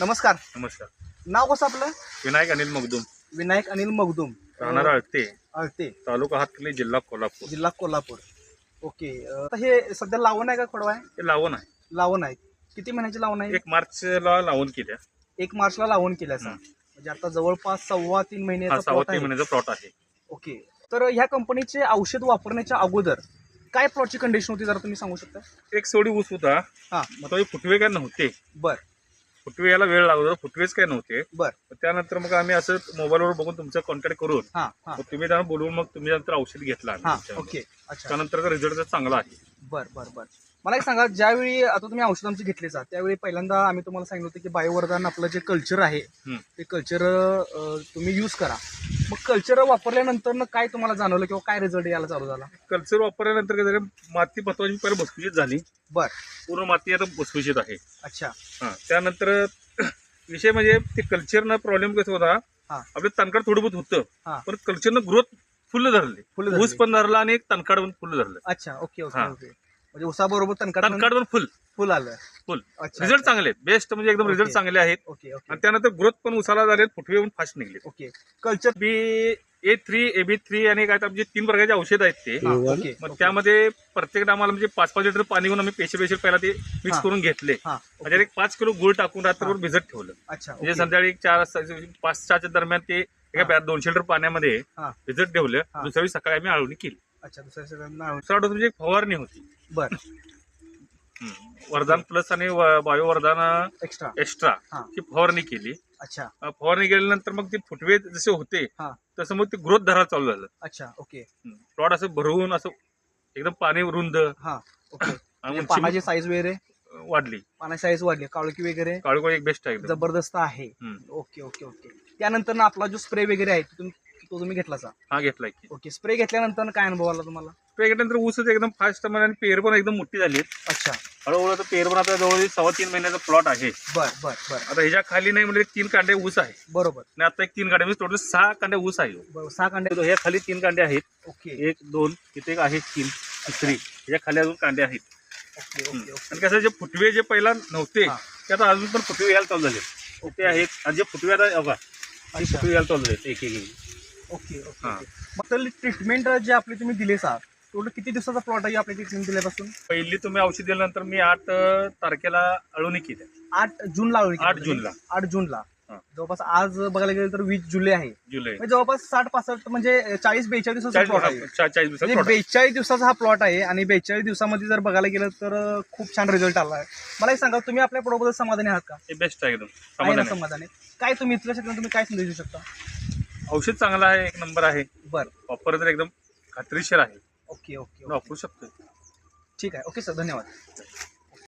नमस्कार. नमस्कार. नाव कसं आपलं? विनायक अनिल मगदूम. विनायक अनिल मगदूम. राहणार अळते अळते तालुका हातकली जिल्हा कोल्हापूर. जिल्हा कोल्हापूर. ओके. हे सध्या लावण आहे का खोडवा आहे? हे लावण आहे. लावण आहे. किती महिन्याची लावण आहे? एक मार्चला लावून केल्या. एक मार्चला लावण केल्याचा हं. म्हणजे आता जवळपास सव्वा तीन हा महिन्याचा सहा तीन. महिन्याचा प्लॉट आहे. ओके. तर ह्या कंपनीचे औषध वापरण्याच्या अगोदर काय प्लॉटची कंडिशन होती जरा तुम्ही सांगू शकता? एक सोडी ऊस होता. हा. मग तो फुटवे काय नव्हते. बर. फुटवे याला वेळ लागला होता फुटवेच काय नव्हते. बर. त्यानंतर मग आम्ही असं मोबाईलवर बघून तुमचा कॉन्टॅक्ट करून मग तुम्ही त्यांना बोलवून मग तुम्ही नंतर औषध घेतला. ओके. त्यानंतर रिझल्ट चांगला आहे. बर बर बर. मला एक सांगा ज्यावेळी आता तुम्ही औषध आमची घेतलीचा त्यावेळी पहिल्यांदा आम्ही तुम्हाला सांगितलं होतं की बायोवरदान आपलं जे कल्चर आहे. ते कल्चर तुम्ही यूज करा. मग कल्चर वापरल्यानंतर ना काय तुम्हाला जाणवलं किंवा काय रिझल्ट यायला चालू झाला कल्चर वापरल्यानंतर काय झालं माती महत्वाची पहिला भुसभुशीत झाली बर पूर्ण माती आता भुसभुशीत आहे अच्छा हा त्यानंतर विषय म्हणजे ते कल्चरनं प्रॉब्लेम कसं होता हा. आपलं तणकाड थोडं बहुत हा. होतं पण कल्चरनं ग्रोथ फुल धरले फुलं धरली. ऊस पण धरला आणि एक तणकाड पण फुल धरलं अच्छा ओके ओके हा. ओके म्हणजे उसाबरोबर तणकाट तणकाड पण फुल फुल आलं फुल अच्छा रिझल्ट. चांगले बेस्ट म्हणजे एकदम रिझल्ट. चांगले आहेत ओके ओके आणि त्यानंतर ग्रोथ पण उसाला झाले फुटवे पण फास्ट निघले okay culture B A three A B three आणि काय तर म्हणजे तीन प्रकारचे औषध आहेत ते हा, ओके मग ओके. त्यामध्ये प्रत्येक आम्हाला म्हणजे पाच पाच लिटर पाणी घेऊन आम्ही पेशे पेशे पहिला ते मिक्स हा. करून घेतले हा म्हणजे एक पाच किलो गुळ टाकून रात्रभर. भिजत ठेवलं अच्छा म्हणजे ओके. संध्याकाळी एक चार वाजता पाच सहाच्या दरम्यान ते एका हा. दोनशे लिटर पाण्यामध्ये हा. भिजत ठेवलं हा. दुसऱ्या दिवशी सकाळी आम्ही आळवणी केली अच्छा दुसऱ्या सगळ्यांना दुसरा डोस म्हणजे एक फवारणी होती. बर. वरदान प्लस आणि व- बायो वरदान एक्स्ट्रा एक्स्ट्रा हा. ची फवारणी केली. अच्छा. अं, फवारणी केल्यानंतर मग ते फुटवे जसे होते हा. तसं मग ते ग्रोथ धरायला चालू झालं. अच्छा ओके. प्लॉट असं भरवून असं एकदम पाणी रुंद. हा ओके. आणि म्हणजे पानाची साईज वगैरे वाढली. पानाची साईज वाढली. काळोखी वगैरे? काळू एक बेस्ट आहे एकदम. जबरदस्त आहे. हम्म. Okay okay okay. त्यानंतर ना आपला जो स्प्रे वगैरे आहे तो तुम्ही तो तुम्ही घेतलाचा हा घेतलाय की. ओके स्प्रे घेतल्यानंतर काय अनुभव आला तुम्हाला? त्यानंतर ऊसच एकदम फास्ट आणि पेर पण एकदम मोठी झाली. अच्छा. हळूहळू आता पेर पण आता जवळ सव्वा तीन महिन्याचा प्लॉट आहे. बर बर बर. आता ह्याच्या खाली नाही म्हणजे तीन कांडे ऊस आहे. बरोबर. आणि आता एक तीन कांडे म्हणजे टोटल सहा कांडे ऊस आहे. सहा कांडे. ह्या खाली तीन कांडे आहेत. ओके. एक दोन इथे एक आहे तीन तिसरी. ह्याच्या खाली अजून कांडे आहेत. Okay okay okay. आणि कसं जे फुटवे जे पहिला नव्हते. ते आता अजून पण फुटवे यायला चालू झाले ते आहेत. आणि जे फुटवे आता ते अच्छा. फुटवे यायला चालू झाले एक एक. ओके ओके हा. ओके. मग तर ट्रीटमेंट जे आपली तुम्ही दिले सा टोटल किती दिवसाचा प्लॉट आहे आपल्या ट्रीटमेंट दिल्यापासून? पहिली तुम्ही औषध दिल्यानंतर मी आठ अं, तारखेला अळवणी केली आठ जूनला लावली आठ केली. जूनला. आठ जूनला. हा. जवळपास आज बघायला गेलं तर वीस जुलै आहे. जुलै. म्हणजे जवळपास साठ पासष्ट म्हणजे चाळीस बेचाळीस दिवसाचा प्लॉट आहे. चाळीस चाळीस दिवसात म्हणजे बेचाळीस दिवसाचा हा प्लॉट आहे आणि बेचाळीस दिवसामध्ये जर बघायला गेलं तर अं, खूप छान रिझल्ट आला आहे. मला एक सांगा तुम्ही आपल्या प्रोडक्टबद्दल समाधानी आहात का? हे बेस्ट आहे एकदम. आहे ना समाधान आहे. समाधानी? काय तुम्ही इथल्या शेतकऱ्यांना तुम्ही काय संदेश देऊ शकता? औषध चांगलं आहे एक नंबर आहे. बरं. वापर तर एकदम खात्रीशीर आहे. ओके ओके वापरू शकतो ठीक आहे. Okay sir. धन्यवाद.